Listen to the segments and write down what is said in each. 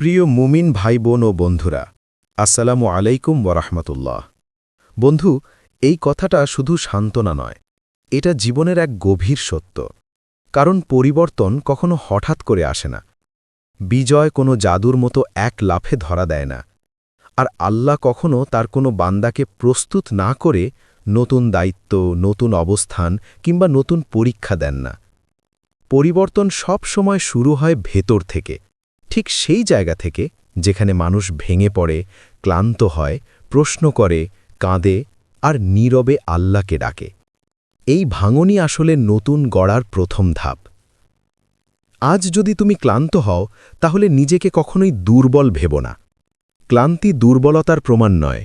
প্রিয় মুমিন ভাই বোন ও বন্ধুরা, আসসালামু আলাইকুম ওরহমতুল্লাহ বন্ধু, এই কথাটা শুধু সান্ত্বনা নয়, এটা জীবনের এক গভীর সত্য। কারণ পরিবর্তন কখনো হঠাৎ করে আসে না। বিজয় কোনো জাদুর মতো এক লাফে ধরা দেয় না। আর আল্লাহ কখনো তার কোনো বান্দাকে প্রস্তুত না করে নতুন দায়িত্ব, নতুন অবস্থান কিংবা নতুন পরীক্ষা দেন না। পরিবর্তন সব সময় শুরু হয় ভেতর থেকে। ঠিক সেই জায়গা থেকে যেখানে মানুষ ভেঙে পড়ে, ক্লান্ত হয়, প্রশ্ন করে, কাঁদে আর নীরবে আল্লাহকে ডাকে। এই ভাঙনই আসলে নতুন গড়ার প্রথম ধাপ। আজ যদি তুমি ক্লান্ত হও, তাহলে নিজেকে কখনোই দুর্বল ভেব না। ক্লান্তি দুর্বলতার প্রমাণ নয়,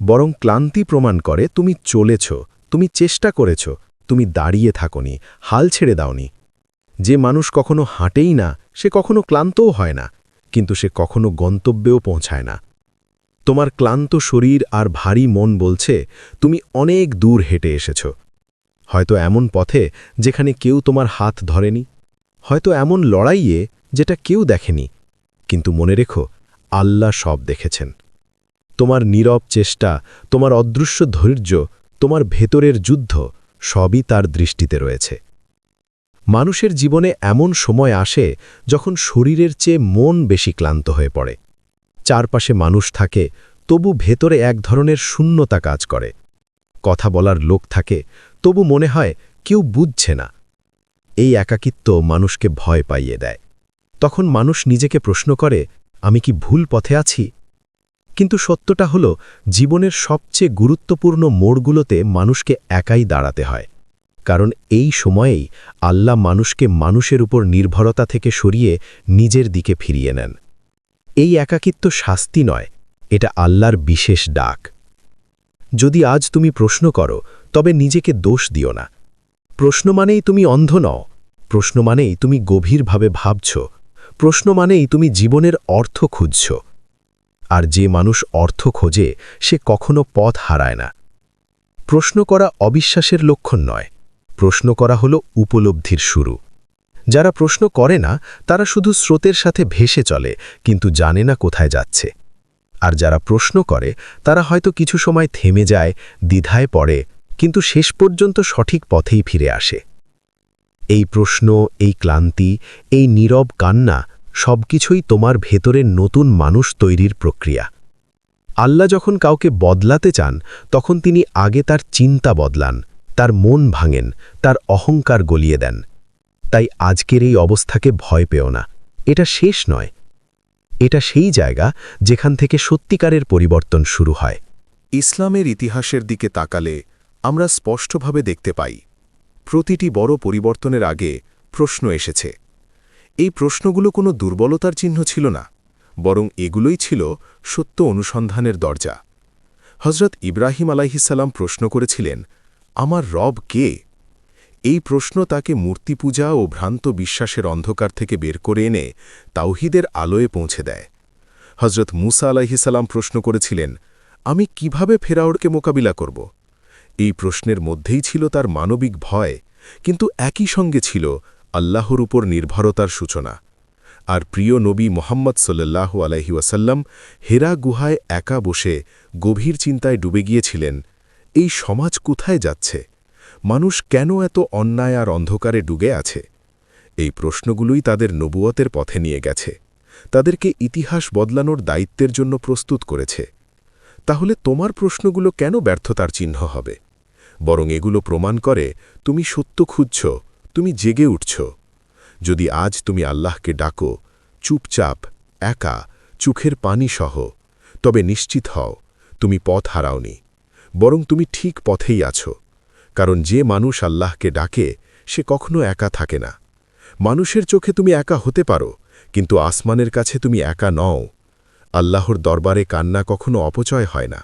বরং ক্লান্তি প্রমাণ করে তুমি চলেছ, তুমি চেষ্টা করেছ, তুমি দাঁড়িয়ে থাকনি, হাল ছেড়ে দাওনি যে মানুষ কখনো হাঁটেই না, সে কখনো ক্লান্তও হয় না, কিন্তু সে কখনো গন্তব্যেও পৌঁছায় না। তোমার ক্লান্ত শরীর আর ভারী মন বলছে, তুমি অনেক দূর হেঁটে এসেছ। হয়তো এমন পথে যেখানে কেউ তোমার হাত ধরেনি, হয়তো এমন লড়াইয়ে যেটা কেউ দেখেনি, কিন্তু মনে রেখো, আল্লাহ সব দেখেছেন। তোমার নীরব চেষ্টা, তোমার অদৃশ্য ধৈর্য, তোমার ভেতরের যুদ্ধ সবই তার দৃষ্টিতে রয়েছে। মানুষের জীবনে এমন সময় আসে যখন শরীরের চেয়ে মন বেশি ক্লান্ত হয়ে পড়ে। চারপাশে মানুষ থাকে, তবু ভেতরে এক ধরনের শূন্যতা কাজ করে। কথা বলার লোক থাকে, তবু মনে হয় কেউ বুঝছে না। এই একাকিত্ব মানুষকে ভয় পাইয়ে দেয়। তখন মানুষ নিজেকে প্রশ্ন করে, আমি কি ভুল পথে আছি? কিন্তু সত্যটা হল, জীবনের সবচেয়ে গুরুত্বপূর্ণ মোড়গুলোতে মানুষকে একাই দাঁড়াতে হয়। কারণ এই সময়েই আল্লাহ মানুষকে মানুষের উপর নির্ভরতা থেকে সরিয়ে নিজের দিকে ফিরিয়ে নেন। এই একাকিত্ব শাস্তি নয়, এটা আল্লাহর বিশেষ ডাক। যদি আজ তুমি প্রশ্ন করো, তবে নিজেকে দোষ দিও না। প্রশ্ন মানেই তুমি অন্ধ নও, প্রশ্ন মানেই তুমি গভীরভাবে ভাবছ, প্রশ্ন মানেই তুমি জীবনের অর্থ খুঁজছ। আর যে মানুষ অর্থ খোঁজে, সে কখনো পথ হারায় না। প্রশ্ন করা অবিশ্বাসের লক্ষণ নয় প্রশ্ন করা হল উপলব্ধির শুরু। যারা প্রশ্ন করে না, তারা শুধু স্রোতের সাথে ভেসে চলে, কিন্তু জানে না কোথায় যাচ্ছে। আর যারা প্রশ্ন করে, তারা হয়তো কিছু সময় থেমে যায়, দ্বিধায় পড়ে, কিন্তু শেষ পর্যন্ত সঠিক পথেই ফিরে আসে। এই প্রশ্ন, এই ক্লান্তি, এই নীরব কান্না সবকিছুই তোমার ভেতরের নতুন মানুষ তৈরির প্রক্রিয়া। আল্লাহ যখন কাউকে বদলাতে চান, তখন তিনি আগে তার চিন্তা বদলান তার মন ভাঙেন, তার অহংকার গলিয়ে দেন। তাই আজকের এই অবস্থাকে ভয় পেও না। এটা শেষ নয়। এটা সেই জায়গা যেখান থেকে সত্যিকারের পরিবর্তন শুরু হয়। ইসলামের ইতিহাসের দিকে তাকালে আমরা স্পষ্টভাবে দেখতে পাই, প্রতিটি বড় পরিবর্তনের আগে প্রশ্ন এসেছে। এই প্রশ্নগুলো কোনো দুর্বলতার চিহ্ন ছিল না, বরং এগুলোই ছিল সত্য অনুসন্ধানের দরজা। হজরত ইব্রাহিম আলাইহিসাল্লাম প্রশ্ন করেছিলেন আমার রব কে? এই প্রশ্ন তাকে মূর্তি পূজা ও ভ্রান্ত বিশ্বাসের অন্ধকার থেকে বের করে এনে তাওহিদের আলোয় পৌঁছে দেয়। হজরত মুসা আলাইহিসাল্লাম প্রশ্ন করেছিলেন, আমি কীভাবে ফেরাওরকে মোকাবিলা করব? এই প্রশ্নের মধ্যেই ছিল তার মানবিক ভয়, কিন্তু একই সঙ্গে ছিল আল্লাহর উপর নির্ভরতার সূচনা। আর প্রিয় নবী মোহাম্মদ সোল্লাহ আলাইহি ওয়াসাল্লাম হেরা গুহায় একা বসে গভীর চিন্তায় ডুবে গিয়েছিলেন এই সমাজ কোথায় যাচ্ছে? মানুষ কেন এত অন্যায় আর অন্ধকারে ডুবে আছে? এই প্রশ্নগুলোই তাদের নবুয়তের পথে নিয়ে গেছে। তাদেরকে ইতিহাস বদলানোর দায়িত্বের জন্য প্রস্তুত করেছে। তাহলে তোমার প্রশ্নগুলো কেন ব্যর্থতার চিহ্ন হবে? বরং এগুলো প্রমাণ করে তুমি সত্য খুঁজছ, তুমি জেগে উঠছ। যদি আজ তুমি আল্লাহকে ডাকো, চুপচাপ, একা, চোখের পানি সহ, তবে নিশ্চিত হও, তুমি পথ হারাওনি। বরং তুমি ঠিক পথেই আছো, কারণ যে মানুষ আল্লাহকে ডাকে, সে কখনো একা থাকে না। মানুষের চোখে তুমি একা হতে পারো, কিন্তু আসমানের কাছে তুমি একা নও। আল্লাহর দরবারে কান্না কখনো অপচয় হয় না।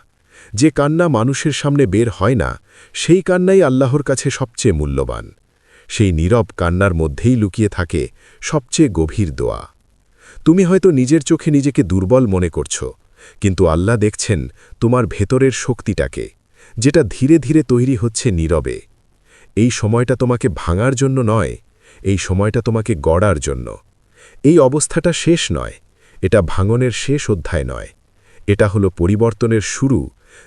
যে কান্না মানুষের সামনে বের হয় না, সেই কান্নাই আল্লাহর কাছে সবচেয়ে মূল্যবান। সেই নীরব কান্নার মধ্যেই লুকিয়ে থাকে সবচেয়ে গভীর দোয়া। তুমি হয়তো নিজের চোখে নিজেকে দুর্বল মনে করছ কিন্তু আল্লাহ দেখছেন তোমার ভেতরের শক্তিটাকে, যেটা ধীরে ধীরে তৈরি হচ্ছে নীরবে। এই সময়টা তোমাকে ভাঙার জন্য নয়, এই সময়টা তোমাকে গড়ার জন্য। এই অবস্থাটা শেষ নয়, এটা ভাঙনের শেষ অধ্যায় নয়। এটা হলো পরিবর্তনের শুরু,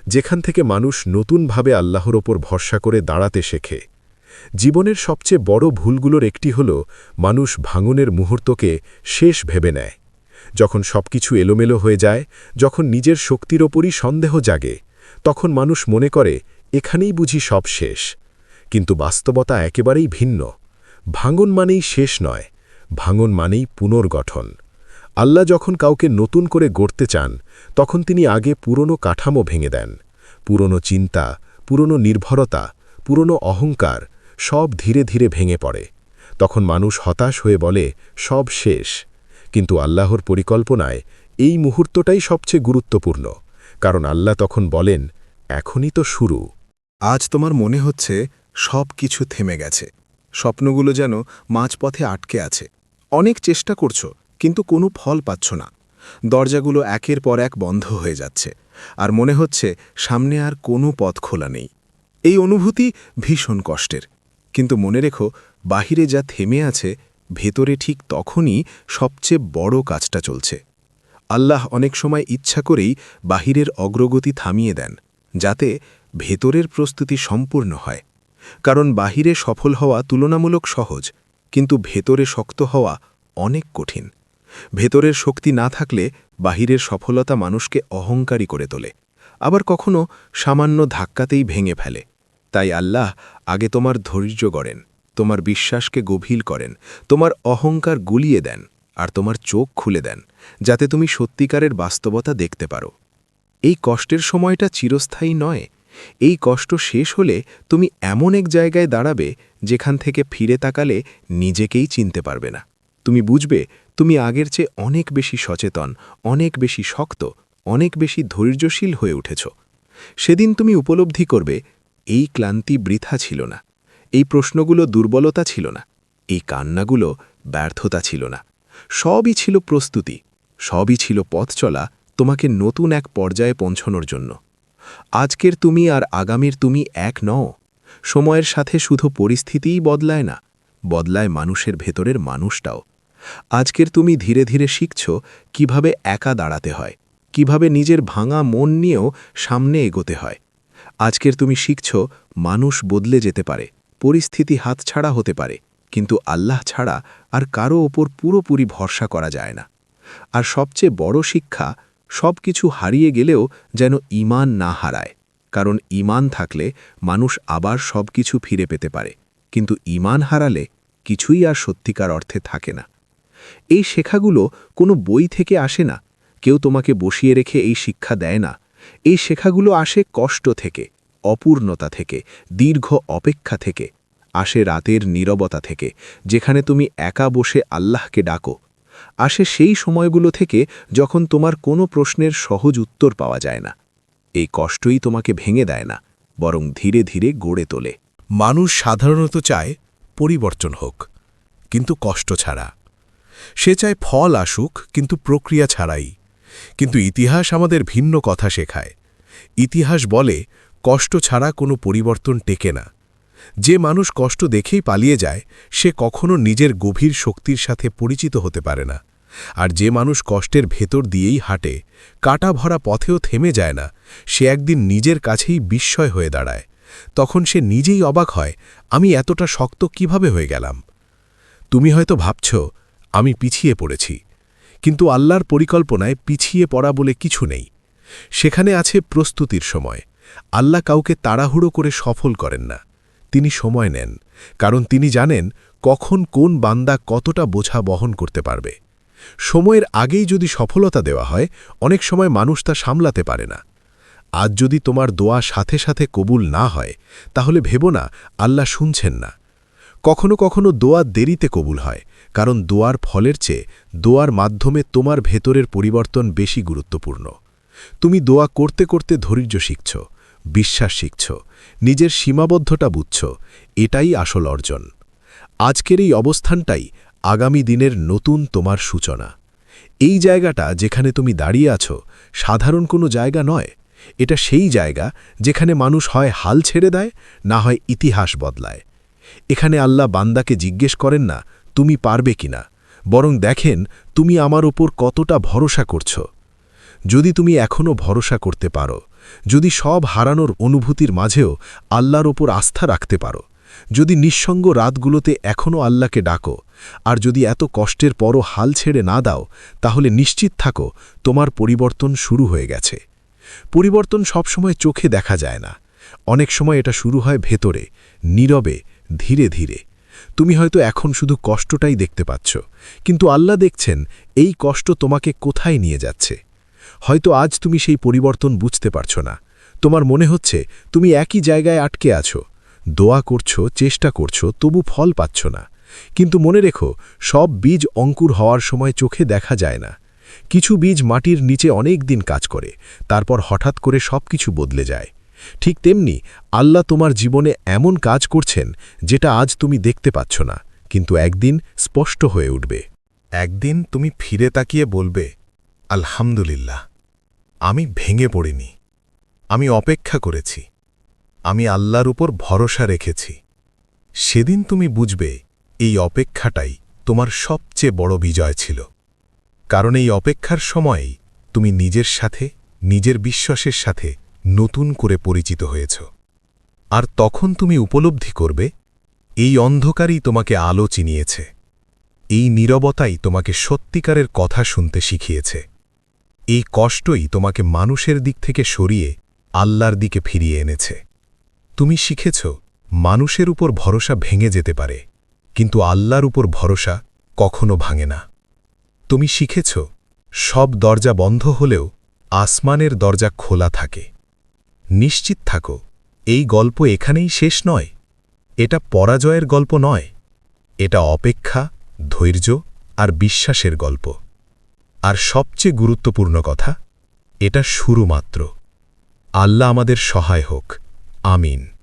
যেখান থেকে মানুষ নতুনভাবে আল্লাহর ওপর ভরসা করে দাঁড়াতে শেখে। জীবনের সবচেয়ে বড় ভুলগুলোর একটি হল, মানুষ ভাঙনের মুহূর্তকে শেষ ভেবে নেয়। যখন সবকিছু এলোমেলো হয়ে যায়, যখন নিজের শক্তির ওপরই সন্দেহ জাগে, তখন মানুষ মনে করে, এখানেই বুঝি সব শেষ। কিন্তু বাস্তবতা একেবারেই ভিন্ন। ভাঙন মানেই শেষ নয়, ভাঙন মানেই পুনর্গঠন। আল্লাহ যখন কাউকে নতুন করে গড়তে চান, তখন তিনি আগে পুরনো কাঠামো ভেঙে দেন। পুরনো চিন্তা, পুরনো নির্ভরতা, পুরনো অহংকার সব ধীরে ধীরে ভেঙে পড়ে। তখন মানুষ হতাশ হয়ে বলে, সব শেষ। কিন্তু আল্লাহর পরিকল্পনায় এই মুহূর্তটাই সবচেয়ে গুরুত্বপূর্ণ, কারণ আল্লাহ তখন বলেন, এখনই তো শুরু। আজ তোমার মনে হচ্ছে সব কিছু থেমে গেছে। স্বপ্নগুলো যেন মাঝপথে আটকে আছে। অনেক চেষ্টা করছ, কিন্তু কোনো ফল পাচ্ছ না। দরজাগুলো একের পর এক বন্ধ হয়ে যাচ্ছে, আর মনে হচ্ছে সামনে আর কোনো পথ খোলা নেই। এই অনুভূতি ভীষণ কষ্টের। কিন্তু মনে রেখো, বাহিরে যা থেমে আছে ভেতরে ঠিক তখনই সবচেয়ে বড় কাজটা চলছে। আল্লাহ অনেক সময় ইচ্ছা করেই বাহিরের অগ্রগতি থামিয়ে দেন, যাতে ভেতরের প্রস্তুতি সম্পূর্ণ হয়। কারণ বাহিরে সফল হওয়া তুলনামূলক সহজ, কিন্তু ভেতরে শক্ত হওয়া অনেক কঠিন। ভেতরের শক্তি না থাকলে বাহিরের সফলতা মানুষকে অহংকারী করে তোলে, আবার কখনো সামান্য ধাক্কাতেই ভেঙে ফেলে। তাই আল্লাহ আগে তোমার ধৈর্য গড়েন। তোমার বিশ্বাসকে গভীর করেন, তোমার অহংকার গুলিয়ে দেন, আর তোমার চোখ খুলে দেন, যাতে তুমি সত্যিকারের বাস্তবতা দেখতে পারো। এই কষ্টের সময়টা চিরস্থায়ী নয়। এই কষ্ট শেষ হলে তুমি এমন এক জায়গায় দাঁড়াবে, যেখান থেকে ফিরে তাকালে নিজেকেই চিনতে পারবে না। তুমি বুঝবে, তুমি আগের চেয়ে অনেক বেশি সচেতন, অনেক বেশি শক্ত, অনেক বেশি ধৈর্যশীল হয়ে উঠেছ। সেদিন তুমি উপলব্ধি করবে, এই ক্লান্তি বৃথা ছিল না। এই প্রশ্নগুলো দুর্বলতা ছিল না, এই কান্নাগুলো ব্যর্থতা ছিল না। সবই ছিল প্রস্তুতি, সবই ছিল পথ চলা তোমাকে নতুন এক পর্যায়ে পৌঁছনোর জন্য। আজকের তুমি আর আগামীর তুমি এক নও। সময়ের সাথে শুধু পরিস্থিতিই বদলায় না, বদলায় মানুষের ভেতরের মানুষটাও। আজকের তুমি ধীরে ধীরে শিখছ কীভাবে একা দাঁড়াতে হয়, কীভাবে নিজের ভাঙা মন নিয়েও সামনে এগোতে হয়। আজকের তুমি শিখছ মানুষ বদলে যেতে পারে পরিস্থিতি হাতছাড়া হতে পারে, কিন্তু আল্লাহ ছাড়া আর কারও ওপর পুরোপুরি ভরসা করা যায় না। আর সবচেয়ে বড় শিক্ষা সব কিছু হারিয়ে গেলেও যেন ইমান না হারায়, কারণ ইমান থাকলে মানুষ আবার সব কিছু ফিরে পেতে পারে, কিন্তু ইমান হারালে কিছুই আর সত্যিকার অর্থে থাকে না। এই শেখাগুলো কোনো বই থেকে আসে না, কেউ তোমাকে বসিয়ে রেখে এই শিক্ষা দেয় না, এই শেখাগুলো আসে কষ্ট থেকে অপূর্ণতা থেকে, দীর্ঘ অপেক্ষা থেকে, আসে রাতের নীরবতা থেকে, যেখানে তুমি একা বসে আল্লাহকে ডাকো। আসে সেই সময়গুলো থেকে যখন তোমার কোনো প্রশ্নের সহজ উত্তর পাওয়া যায় না। এই কষ্টই তোমাকে ভেঙে দেয় না, বরং ধীরে ধীরে গড়ে তোলে। মানুষ সাধারণত চায় পরিবর্তন হোক, কিন্তু কষ্ট ছাড়া। সে চায় ফল আসুক, কিন্তু প্রক্রিয়া ছাড়াই। কিন্তু ইতিহাস আমাদের ভিন্ন কথা শেখায়। ইতিহাস বলে কষ্ট ছাড়া কোনো পরিবর্তন টেকে না। যে মানুষ কষ্ট দেখেই পালিয়ে যায়, সে কখনো নিজের গভীর শক্তির সাথে পরিচিত হতে পারে না। আর যে মানুষ কষ্টের ভেতর দিয়েই হাঁটে, কাটা ভরা পথেও থেমে যায় না, সে একদিন নিজের কাছেই বিস্ময় হয়ে দাঁড়ায়। তখন সে নিজেই অবাক হয়, আমি এতটা শক্ত কীভাবে হয়ে গেলাম? তুমি হয়তো ভাবছ, আমি পিছিয়ে পড়েছি। কিন্তু আল্লাহর পরিকল্পনায় পিছিয়ে পড়া বলে কিছু নেই। সেখানে আছে প্রস্তুতির সময়। আল্লাহ কাউকে তাড়াহুড়ো করে সফল করেন না। তিনি সময় নেন, কারণ তিনি জানেন কখন কোন বান্দা কতটা বোঝা বহন করতে পারবে। সময়ের আগেই যদি সফলতা দেওয়া হয়, অনেক সময় মানুষ তা সামলাতে পারে না। আজ যদি তোমার দোয়া সাথে সাথে কবুল না হয়, তাহলে ভেব না, আল্লাহ শুনছেন না। কখনো কখনো দোয়া দেরিতে কবুল হয়, কারণ দোয়ার ফলের চেয়ে দোয়ার মাধ্যমে তোমার ভেতরের পরিবর্তন বেশি গুরুত্বপূর্ণ। তুমি দোয়া করতে করতে ধৈর্য শিখছ বিশ্বাস শিখছ, নিজের সীমাবদ্ধতা বুঝছ, এটাই আসল অর্জন। আজকের এই অবস্থানটাই আগামী দিনের নতুন তোমার সূচনা। এই জায়গাটা যেখানে তুমি দাঁড়িয়ে আছো সাধারণ কোনো জায়গা নয়। এটা সেই জায়গা যেখানে মানুষ হয় হাল ছেড়ে দেয়, না হয় ইতিহাস বদলায়। এখানে আল্লাহ বান্দাকে জিজ্ঞেস করেন না, তুমি পারবে কিনা? বরং দেখেন, তুমি আমার ওপর কতটা ভরসা করছ। যদি তুমি এখনও ভরসা করতে পারো যদি সব হারানোর অনুভূতির মাঝেও আল্লাহর ওপর আস্থা রাখতে পারো, যদি নিঃসঙ্গ রাতগুলোতে এখনও আল্লাহকে ডাকো, আর যদি এত কষ্টের পরও হাল ছেড়ে না দাও, তাহলে নিশ্চিত থাকো তোমার পরিবর্তন শুরু হয়ে গেছে। পরিবর্তন সবসময় চোখে দেখা যায় না। অনেক সময় এটা শুরু হয় ভেতরে, নীরবে, ধীরে ধীরে। তুমি হয়তো এখন শুধু কষ্টটাই দেখতে পাচ্ছ, কিন্তু আল্লাহ দেখছেন এই কষ্ট তোমাকে কোথায় নিয়ে যাচ্ছে। হয়তো আজ তুমি সেই পরিবর্তন বুঝতে পারছ না। তোমার মনে হচ্ছে তুমি একই জায়গায় আটকে আছো। দোয়া করছ, চেষ্টা করছ, তবু ফল পাচ্ছ না। কিন্তু মনে রেখো, সব বীজ অঙ্কুর হওয়ার সময় চোখে দেখা যায় না। কিছু বীজ মাটির নিচে অনেক দিন কাজ করে, তারপর হঠাৎ করে সব কিছু বদলে যায়। ঠিক তেমনি আল্লাহ তোমার জীবনে এমন কাজ করছেন যেটা আজ তুমি দেখতে পাচ্ছ না, কিন্তু একদিন স্পষ্ট হয়ে উঠবে। একদিন তুমি ফিরে তাকিয়ে বলবে আলহামদুলিল্লাহ, আমি ভেঙে পড়িনি। আমি অপেক্ষা করেছি। আমি আল্লাহর উপর ভরসা রেখেছি। সেদিন তুমি বুঝবে, এই অপেক্ষাটাই তোমার সবচেয়ে বড় বিজয় ছিল। কারণ এই অপেক্ষার সময়েই তুমি নিজের সাথে, নিজের বিশ্বাসের সাথে নতুন করে পরিচিত হয়েছ। আর তখন তুমি উপলব্ধি করবে, এই অন্ধকারই তোমাকে আলো চিনিয়েছে। এই নীরবতাই তোমাকে সত্যিকারের কথা শুনতে শিখিয়েছে। এই কষ্টই তোমাকে মানুষের দিক থেকে সরিয়ে আল্লাহর দিকে ফিরিয়ে এনেছে। তুমি শিখেছ, মানুষের উপর ভরসা ভেঙে যেতে পারে, কিন্তু আল্লাহর উপর ভরসা কখনো ভাঙে না। তুমি শিখেছ, সব দরজা বন্ধ হলেও আসমানের দরজা খোলা থাকে। নিশ্চিত থাকো, এই গল্প এখানেই শেষ নয়। এটা পরাজয়ের গল্প নয়। এটা অপেক্ষা, ধৈর্য আর বিশ্বাসের গল্প। আর সবচেয়ে গুরুত্বপূর্ণ কথা এটা শুরু মাত্র আল্লাহ আমাদের সহায় হোক। আমিন।